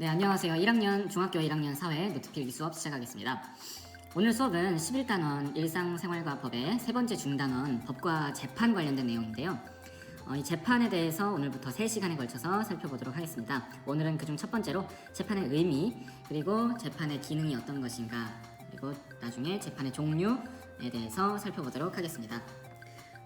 네, 안녕하세요. 1학년 중학교 1학년 사회 노트필기 수업 시작하겠습니다. 오늘 수업은 11단원 일상생활과 법의 세 번째 중단원 법과 재판 관련된 내용인데요. 어, 이 재판에 대해서 오늘부터 3시간에 걸쳐서 살펴보도록 하겠습니다. 오늘은 그중 첫 번째로 재판의 의미, 그리고 재판의 기능이 어떤 것인가, 그리고 나중에 재판의 종류에 대해서 살펴보도록 하겠습니다.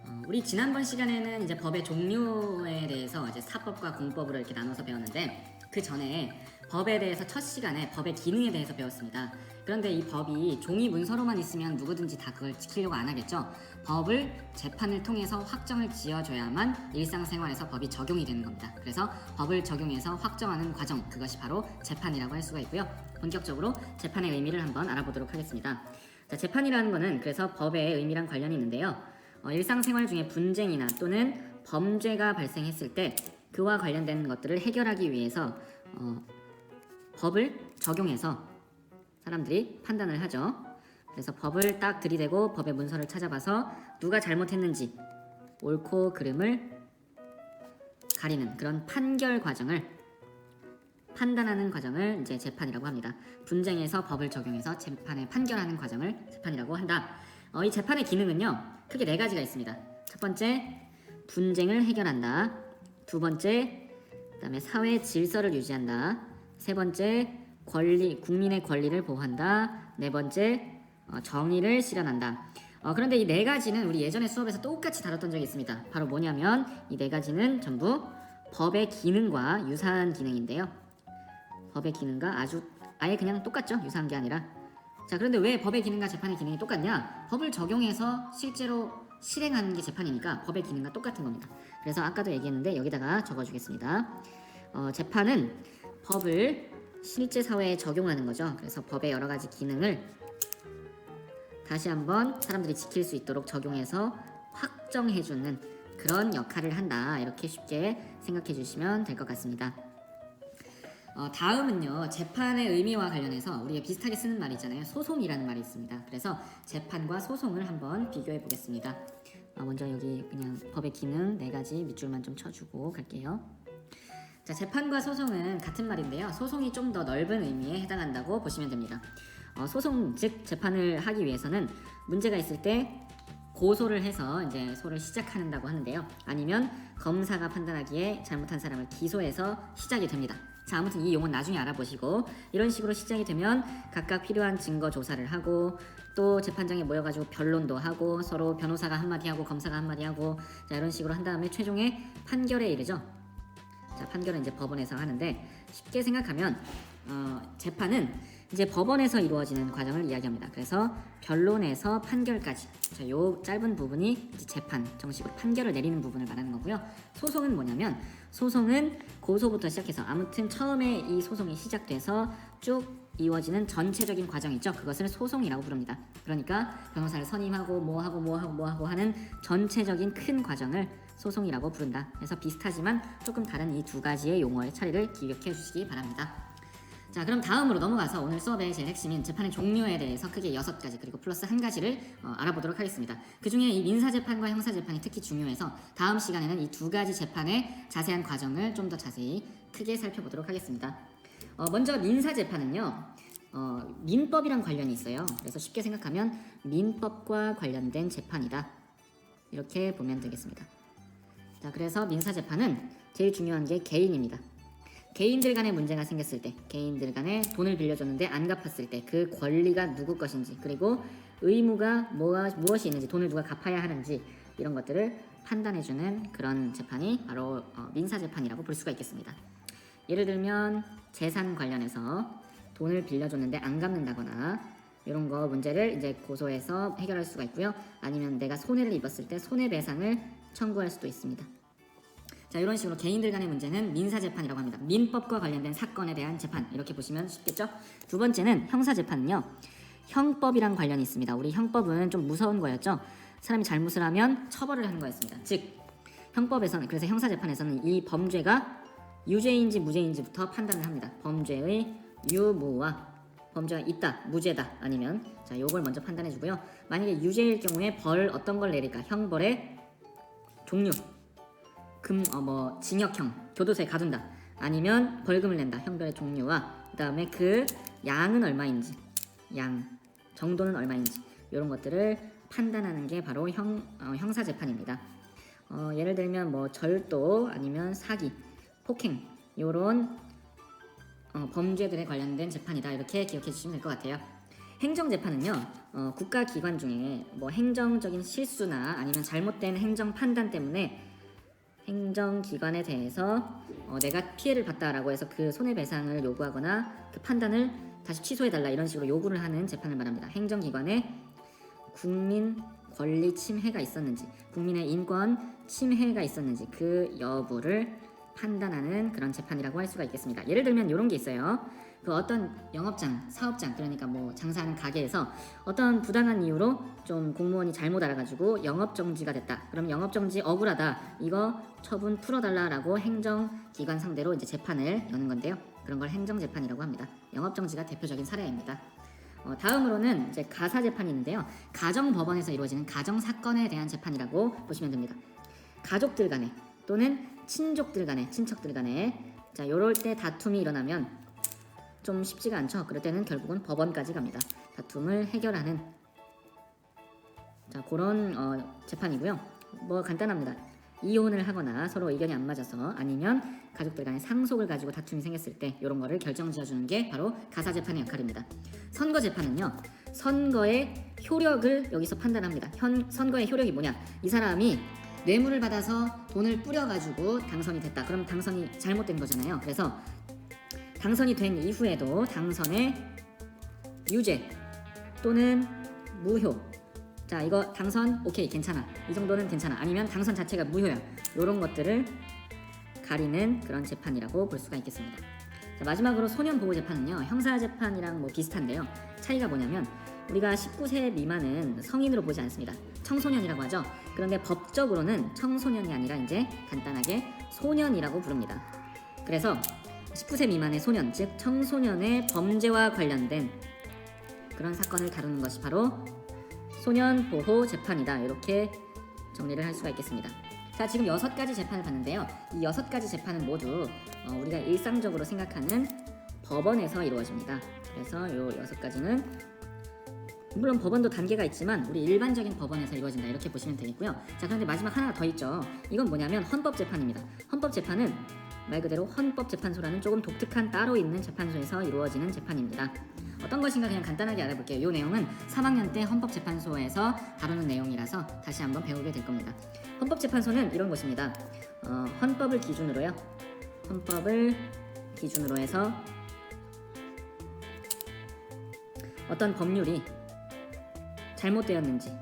어, 우리 지난번 시간에는 이제 법의 종류에 대해서 이제 사법과 공법으로 이렇게 나눠서 배웠는데 그 전에 법에 대해서 첫 시간에 법의 기능에 대해서 배웠습니다. 그런데 이 법이 종이 문서로만 있으면 누구든지 다 그걸 지키려고 안 하겠죠. 법을 재판을 통해서 확정을 지어줘야만 일상생활에서 법이 적용이 되는 겁니다. 그래서 법을 적용해서 확정하는 과정, 그것이 바로 재판이라고 할 수가 있고요. 본격적으로 재판의 의미를 한번 알아보도록 하겠습니다. 자, 재판이라는 것은 그래서 법의 의미랑 관련이 있는데요. 어, 일상생활 중에 분쟁이나 또는 범죄가 발생했을 때 그와 관련된 것들을 해결하기 위해서 어, 법을 적용해서 사람들이 판단을 하죠. 그래서 법을 딱 들이대고 법의 문서를 찾아봐서 누가 잘못했는지 옳고 그름을 가리는 그런 판결 과정을 판단하는 과정을 이제 재판이라고 합니다. 분쟁에서 법을 적용해서 재판에 판결하는 과정을 재판이라고 한다. 어, 이 재판의 기능은요, 크게 네 가지가 있습니다. 첫 번째, 분쟁을 해결한다. 두 번째, 그다음에 사회 질서를 유지한다. 세 번째, 권리 국민의 권리를 보호한다. 네 번째, 어, 정의를 실현한다. 어, 그런데 이 네 가지는 우리 예전에 수업에서 똑같이 다뤘던 적이 있습니다. 바로 뭐냐면 이 네 가지는 전부 법의 기능과 유사한 기능인데요. 법의 기능과 아주 아예 그냥 똑같죠. 유사한 게 아니라. 자, 그런데 왜 법의 기능과 재판의 기능이 똑같냐? 법을 적용해서 실제로 실행하는 게 재판이니까 법의 기능과 똑같은 겁니다. 그래서 아까도 얘기했는데 여기다가 적어주겠습니다. 어, 재판은 법을 실제 사회에 적용하는 거죠. 그래서 법의 여러 가지 기능을 다시 한번 사람들이 지킬 수 있도록 적용해서 확정해주는 그런 역할을 한다. 이렇게 쉽게 생각해 주시면 될 것 같습니다. 어, 다음은요 재판의 의미와 관련해서 우리가 비슷하게 쓰는 말이 있잖아요 소송이라는 말이 있습니다 그래서 재판과 소송을 한번 비교해 보겠습니다 어, 먼저 여기 그냥 법의 기능 네 가지 밑줄만 좀 쳐주고 갈게요 자 재판과 소송은 같은 말인데요 소송이 좀 더 넓은 의미에 해당한다고 보시면 됩니다 어, 소송 즉 재판을 하기 위해서는 문제가 있을 때 고소를 해서 이제 소를 시작한다고 하는데요. 아니면 검사가 판단하기에 잘못한 사람을 기소해서 시작이 됩니다. 자, 아무튼 이 용어는 나중에 알아보시고 이런 식으로 시작이 되면 각각 필요한 증거 조사를 하고 또 재판장에 모여가지고 변론도 하고 서로 변호사가 한마디 하고 검사가 한마디 하고 자 이런 식으로 한 다음에 최종에 판결에 이르죠. 자 판결은 이제 법원에서 하는데 쉽게 생각하면 어, 재판은 이제 법원에서 이루어지는 과정을 이야기합니다. 그래서 변론에서 판결까지 자, 요 짧은 부분이 이제 재판 정식으로 판결을 내리는 부분을 말하는 거고요. 소송은 뭐냐면 소송은 고소부터 시작해서 아무튼 처음에 이 소송이 시작돼서 쭉 이루어지는 전체적인 과정 있죠. 그것을 소송이라고 부릅니다. 그러니까 변호사를 선임하고 뭐하고 뭐하고 뭐하고 하는 전체적인 큰 과정을 소송이라고 부른다. 그래서 비슷하지만 조금 다른 이 두 가지의 용어의 차이를 기억해 주시기 바랍니다. 자 그럼 다음으로 넘어가서 오늘 수업의 제일 핵심인 재판의 종류에 대해서 크게 여섯 가지 그리고 플러스 한 가지를 어, 알아보도록 하겠습니다. 그 중에 이 민사재판과 형사재판이 특히 중요해서 다음 시간에는 이 두 가지 재판의 자세한 과정을 좀 더 자세히 크게 살펴보도록 하겠습니다. 어, 먼저 민사재판은요. 어, 민법이랑 관련이 있어요. 그래서 쉽게 생각하면 민법과 관련된 재판이다. 이렇게 보면 되겠습니다. 자, 그래서 민사재판은 제일 중요한 게 개인입니다. 개인들 간의 문제가 생겼을 때, 개인들 간에 돈을 빌려줬는데 안 갚았을 때 그 권리가 누구 것인지, 그리고 의무가 뭐가, 무엇이 있는지, 돈을 누가 갚아야 하는지 이런 것들을 판단해주는 그런 재판이 바로 어, 민사재판이라고 볼 수가 있겠습니다. 예를 들면 재산 관련해서 돈을 빌려줬는데 안 갚는다거나 이런 거 문제를 이제 고소해서 해결할 수가 있고요. 아니면 내가 손해를 입었을 때 손해배상을 청구할 수도 있습니다. 자 이런 식으로 개인들 간의 문제는 민사재판이라고 합니다. 민법과 관련된 사건에 대한 재판 이렇게 보시면 쉽겠죠? 두 번째는 형사재판은요. 형법이랑 관련이 있습니다. 우리 형법은 좀 무서운 거였죠. 사람이 잘못을 하면 처벌을 하는 거였습니다. 즉 형법에서는 그래서 형사재판에서는 이 범죄가 유죄인지 무죄인지부터 판단을 합니다. 범죄의 유무와 범죄가 있다, 무죄다 아니면 자 요걸 먼저 판단해 주고요. 만약에 유죄일 경우에 벌 어떤 걸 내릴까? 형벌의 종류 금, 어, 뭐, 징역형, 교도소에 가둔다. 아니면 벌금을 낸다. 형벌의 종류와 그 다음에 그 양은 얼마인지, 양 정도는 얼마인지 이런 것들을 판단하는 게 바로 형 어, 형사 재판입니다. 어, 예를 들면 뭐 절도 아니면 사기, 폭행 이런 어, 범죄들에 관련된 재판이다 이렇게 기억해 주시면 될 것 같아요. 행정재판은요 어, 국가기관 중에 뭐 행정적인 실수나 아니면 잘못된 행정 판단 때문에 행정기관에 대해서 어, 내가 피해를 봤다라고 해서 그 손해배상을 요구하거나 그 판단을 다시 취소해달라 이런 식으로 요구를 하는 재판을 말합니다. 행정기관에 국민 권리 침해가 있었는지, 국민의 인권 침해가 있었는지 그 여부를 판단하는 그런 재판이라고 할 수가 있겠습니다. 예를 들면 이런 게 있어요. 그 어떤 영업장, 사업장, 그러니까 뭐 장사하는 가게에서 어떤 부당한 이유로 좀 공무원이 잘못 알아가지고 영업 정지가 됐다. 그럼 영업 정지 억울하다. 이거 처분 풀어달라라고 행정기관 상대로 이제 재판을 여는 건데요. 그런 걸 행정재판이라고 합니다. 영업 정지가 대표적인 사례입니다. 어, 다음으로는 이제 가사 재판이 있는데요. 가정 법원에서 이루어지는 가정 사건에 대한 재판이라고 보시면 됩니다. 가족들 간에 또는 친족들 간에 친척들 간에 자 요럴 때 다툼이 일어나면 좀 쉽지가 않죠. 그럴 때는 결국은 법원까지 갑니다. 다툼을 해결하는 자 그런 어, 재판이고요. 뭐 간단합니다. 이혼을 하거나 서로 의견이 안 맞아서 아니면 가족들 간에 상속을 가지고 다툼이 생겼을 때 이런 거를 결정지어 주는 게 바로 가사 재판의 역할입니다. 선거 재판은요. 선거의 효력을 여기서 판단합니다. 현 선거의 효력이 뭐냐? 이 사람이 뇌물을 받아서 돈을 뿌려가지고 당선이 됐다. 그럼 당선이 잘못된 거잖아요. 그래서 당선이 된 이후에도 당선의 유죄 또는 무효. 자 이거 당선 오케이 괜찮아. 이 정도는 괜찮아. 아니면 당선 자체가 무효야. 이런 것들을 가리는 그런 재판이라고 볼 수가 있겠습니다. 자, 마지막으로 소년 보호 재판은요 형사 재판이랑 뭐 비슷한데요. 차이가 뭐냐면 우리가 19세 미만은 성인으로 보지 않습니다. 청소년이라고 하죠. 그런데 법적으로는 청소년이 아니라 이제 간단하게 소년이라고 부릅니다. 그래서 19세 미만의 소년, 즉 청소년의 범죄와 관련된 그런 사건을 다루는 것이 바로 소년 보호 재판이다. 이렇게 정리를 할 수가 있겠습니다. 자, 지금 여섯 가지 재판을 봤는데요. 이 여섯 가지 재판은 모두 어, 우리가 일상적으로 생각하는 법원에서 이루어집니다. 그래서 이 여섯 가지는 물론 법원도 단계가 있지만 우리 일반적인 법원에서 이루어진다 이렇게 보시면 되겠고요. 자 그런데 마지막 하나 더 있죠. 이건 뭐냐면 헌법재판입니다. 헌법재판은 말 그대로 헌법재판소라는 조금 독특한 따로 있는 재판소에서 이루어지는 재판입니다. 어떤 것인가 그냥 간단하게 알아볼게요. 이 내용은 3학년 때 헌법재판소에서 다루는 내용이라서 다시 한번 배우게 될 겁니다. 헌법재판소는 이런 곳입니다. 어, 헌법을 기준으로요. 헌법을 기준으로 해서 어떤 법률이 잘못되었는지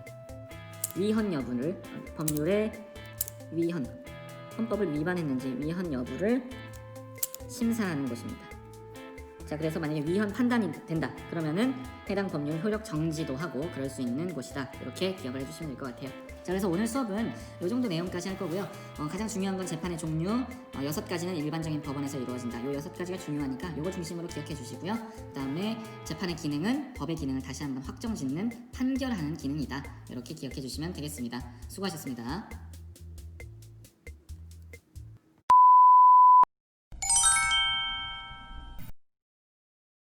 위헌 여부를 법률의 위헌 헌법을 위반했는지 위헌 여부를 심사하는 곳입니다. 자 그래서 만약에 위헌 판단이 된다 그러면은 해당 법률 효력 정지도 하고 그럴 수 있는 곳이다 이렇게 기억을 해주시면 될 것 같아요. 자 그래서 오늘 수업은 이 정도 내용까지 할 거고요. 어, 가장 중요한 건 재판의 종류 어, 여섯 가지는 일반적인 법원에서 이루어진다. 요 여섯 가지가 중요하니까 요거 중심으로 기억해 주시고요. 그 다음에 재판의 기능은 법의 기능을 다시 한번 확정 짓는 판결하는 기능이다. 이렇게 기억해 주시면 되겠습니다. 수고하셨습니다.